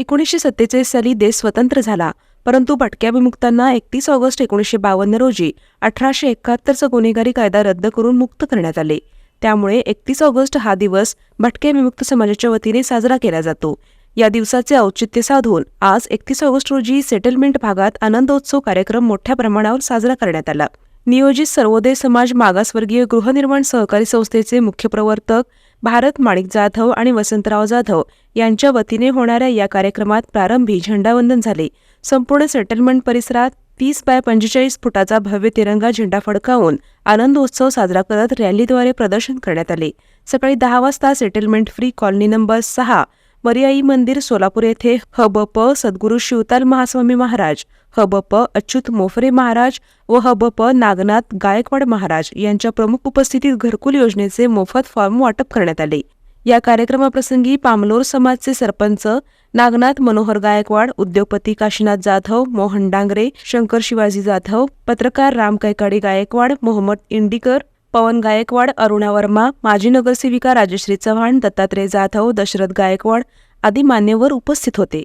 एकोणीसशे सत्तेचाळीस साली देश स्वतंत्र झाला. परंतु भटक्या विमुक्तांना एकतीस ऑगस्ट एकोणीसशे बावन्न रोजी अठराशे एकाहत्तरचा गुन्हेगारी कायदा रद्द करून मुक्त करण्यात आले. त्यामुळे एकतीस ऑगस्ट हा दिवस भटक्या विमुक्त समाजाच्या वतीने साजरा केला जातो. या दिवसाचे औचित्य साधून आज एकतीस ऑगस्ट रोजी सेटलमेंट भागात आनंदोत्सव कार्यक्रम मोठ्या प्रमाणावर साजरा करण्यात आला. नियोजित सर्वोदय समाज मागासवर्गीय गृहनिर्माण सहकारी संस्थेचे मुख्य प्रवर्तक भारत माणिक जाधव आणि वसंतराव जाधव यांच्या वतीने होणाऱ्या या कार्यक्रमात प्रारंभी झेंडावंदन झाले. संपूर्ण सेटलमेंट परिसरात तीस बाय पंचेचाळीस फुटाचा भव्य तिरंगा झेंडा फडकावून आनंदोत्सव साजरा करत रॅलीद्वारे प्रदर्शन करण्यात आले. सकाळी दहा वाजता सेटलमेंट फ्री कॉलनी नंबर सहा मर्याई मंदिर सोलापूर येथे हबप सद्गुरू शिवताल महास्वामी महाराज हबप अच्युत मोफरे महाराज व हबप नागनाथ गायकवाड महाराज यांच्या प्रमुख उपस्थितीत घरकुल योजनेचे मोफत फॉर्म वाटप करण्यात आले. या कार्यक्रमाप्रसंगी पामलोर समाजचे सरपंच नागनाथ मनोहर गायकवाड उद्योगपती काशीनाथ जाधव मोहन डांगरे शंकर शिवाजी जाधव पत्रकार राम कैकाडी गायकवाड मोहम्मद इंडिकर पवन गायकवाड अरुणा वर्मा माजी नगरसेविका राजश्री चव्हाण दत्तात्रय जाधव दशरथ गायकवाड आदी मान्यवर उपस्थित होते.